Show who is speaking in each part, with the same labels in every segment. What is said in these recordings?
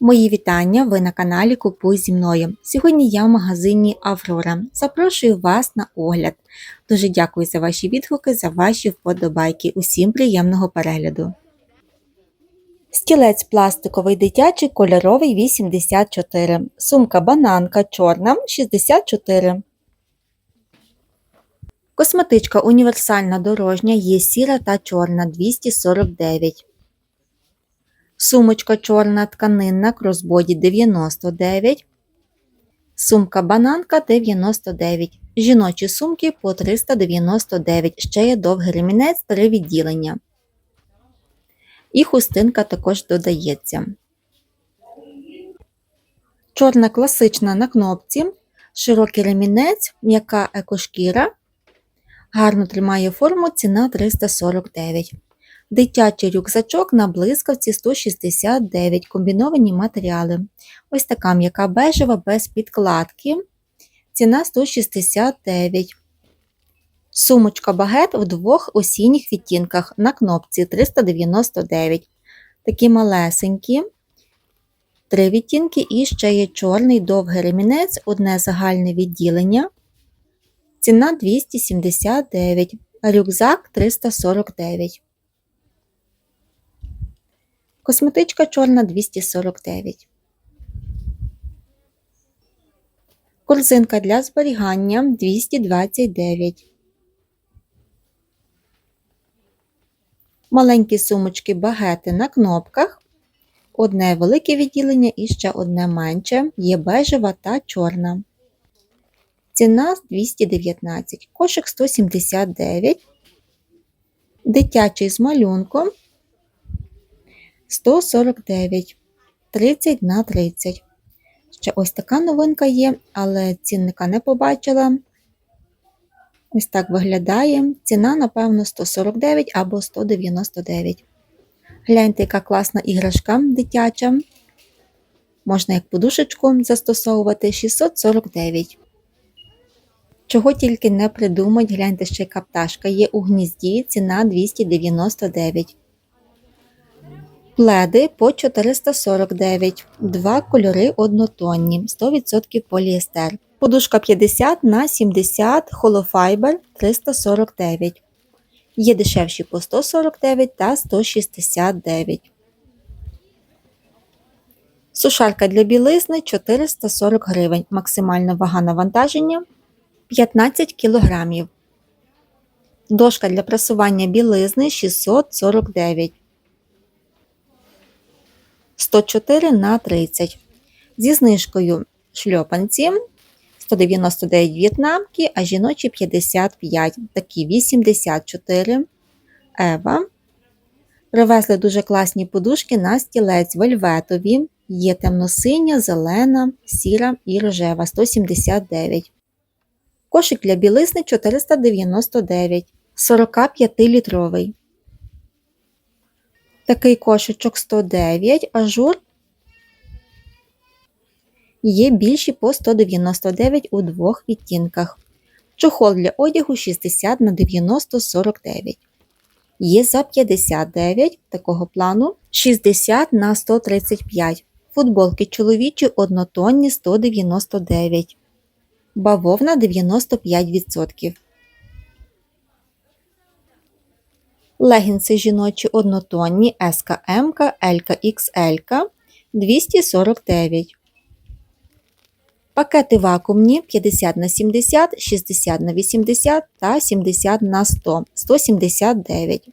Speaker 1: Мої вітання! Ви на каналі Купуй зі мною. Сьогодні я в магазині Аврора. Запрошую вас на огляд. Дуже дякую за ваші відгуки, за ваші вподобайки. Усім приємного перегляду. Стілець пластиковий дитячий кольоровий 84. Сумка бананка чорна 64. Косметичка універсальна дорожня є сіра та чорна 249. Сумочка чорна тканинна кросбоді 99. Сумка бананка 99. Жіночі сумки по 399. Ще є довгий ремінець 3 відділення. І хустинка також додається. Чорна класична на кнопці. Широкий ремінець, м'яка екошкіра. Гарно тримає форму, ціна 349. Дитячий рюкзачок на блискавці 169 комбіновані матеріали. Ось така м'яка бежева без підкладки. Ціна 169. Сумочка багет в двох осінніх відтінках на кнопці 399. Такі малесенькі. Три відтінки і ще є чорний довгий ремінець, одне загальне відділення. Ціна 279, рюкзак 349. Косметичка чорна 249. Корзинка для зберігання 229. Маленькі сумочки багети на кнопках. Одне велике відділення і ще одне менше. Є бежева та чорна. Ціна 219. Кошик 179. Дитячий з малюнком 149, 30 на 30. Ще ось така новинка є, але цінника не побачила. Ось так виглядає. Ціна, напевно, 149 або 199. Гляньте, яка класна іграшка дитяча. Можна як подушечку застосовувати 649. Чого тільки не придумать, гляньте, ще яка пташка є у гнізді, ціна 299. Пледи по 449, два кольори однотонні, 100% поліестер. Подушка 50 на 70, холофайбер 349. Є дешевші по 149 та 169. Сушарка для білизни 440 гривень. Максимальна вага навантаження 15 кг. Дошка для прасування білизни 649. 104 на 30. Зі знижкою шльопанці 199 в'єтнамки, а жіночі 55, такі 84 Ева. Привезли дуже класні подушки на стілець вельветові. Є темно-синя, зелена, сіра і рожева 179. Кошик для білизни 499, 45-літровий. Такий кошечок 109, ажур є більші по 199 у двох відтінках. Чохол для одягу 60 на 90 49. Є за 59 такого плану 60 на 135. Футболки чоловічі однотонні 199. Бавовна 95%. Легінси жіночі однотонні СКМ, ЛК XL 249. Пакети вакуумні 50 на 70, 60 на 80 та 70 на 100 179.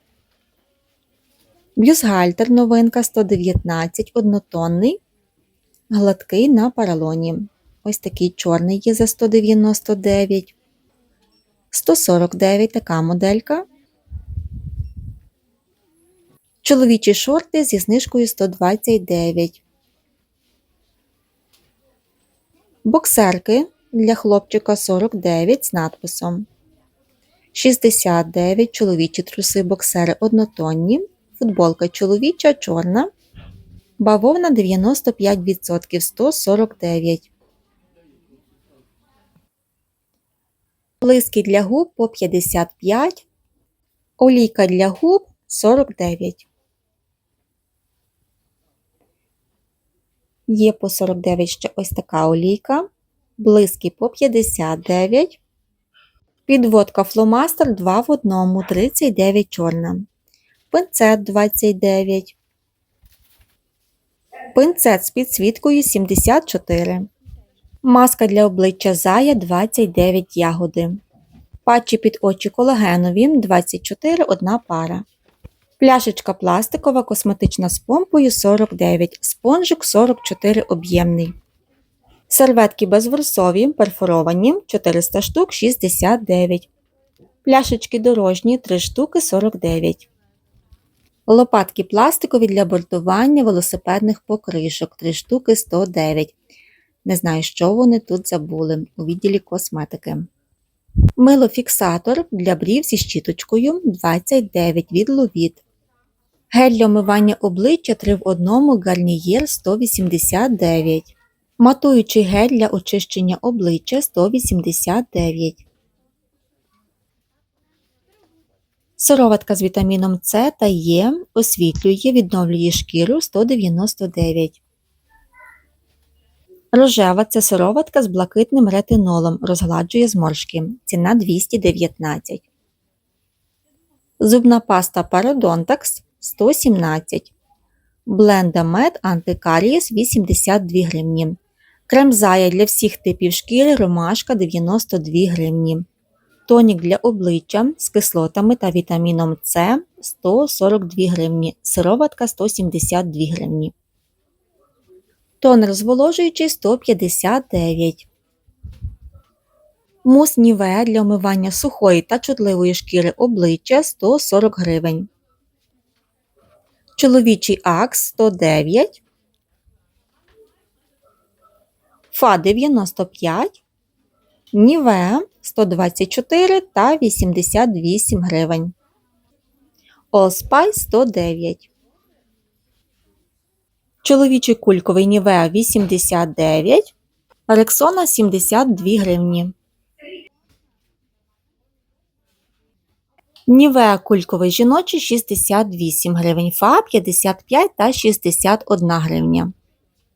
Speaker 1: Бюстгальтер новинка 119 однотонний, гладкий на паралоні. Ось такий чорний є за 199. 149 така моделька. Чоловічі шорти зі знижкою 129. Боксерки для хлопчика 49 з надписом. 69 чоловічі труси боксери однотонні. Футболка чоловіча чорна. Бавовна 95% 149. Блиски для губ по 55. Олійка для губ 49. Є по 49 ще ось така олійка. Блиски по 59. Підводка фломастер 2 в 1, 39 чорна. Пинцет 29. Пинцет з підсвіткою 74. Маска для обличчя Зая 29 ягоди. Патчі під очі колагенові 24 одна пара. Пляшечка пластикова косметична з помпою 49, спонжик 44 об'ємний. Серветки безворсові перфоровані 400 штук 69. Пляшечки дорожні 3 штуки 49. Лопатки пластикові для бортування велосипедних покришок 3 штуки 109. Не знаю, що вони тут забули у відділі косметики. Милофіксатор для брів зі щіточкою 29 від Ловіт. Гель для омивання обличчя 3 в 1 Гарнієр 189. Матуючий гель для очищення обличчя 189. Сироватка з вітаміном С та Е освітлює, відновлює шкіру 199. Рожева це сироватка з блакитним ретинолом, розгладжує зморшки. Ціна 219. Зубна паста Parodontax 117. Бленда Мед Антикарієс 82 гривні. Крем Зая для всіх типів шкіри Ромашка 92 гривні. Тонік для обличчя з кислотами та вітаміном С 142 гривні. Сироватка 172 гривні. Тонер зволожуючий 159. Мус Нівеа для омивання сухої та чутливої шкіри обличчя 140 гривень. Чоловічий акс 109. Фа 95. Нівеа 124 та 88 гривень. Allspice 109. Чоловічий кульковий Нівеа 89, Рексона 72 гривні. Нівеа кульковий жіночий 68 гривень, Фа 55 та 61 гривня.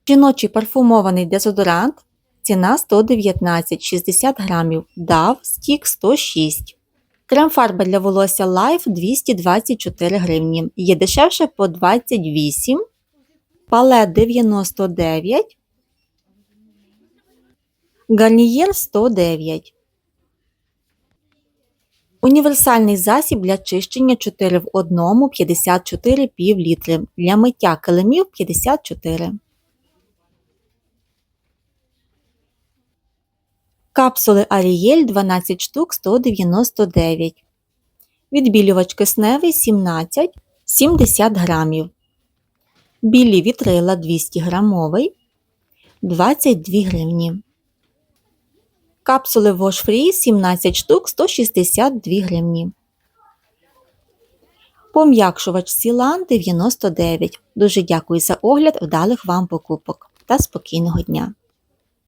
Speaker 1: Жіночий парфумований дезодорант ціна 119 60 грамів, DAV стік 106. Крем-фарба для волосся Life 224 гривні. Є дешевше по 28 Палет 99, Гарнієр 109. Універсальний засіб для чищення 4 в 1 54 пів літри. Для миття килимів 54. Капсули Арієль 12 штук 199. Відбілювач кисневий 17 70 грамів. Білі вітрила 200 грамовий 22 гривні. Капсули Wash Free 17 штук 162 гривні. Пом'якшувач Сілан 99. Дуже дякую за огляд, вдалих вам покупок та спокійного дня!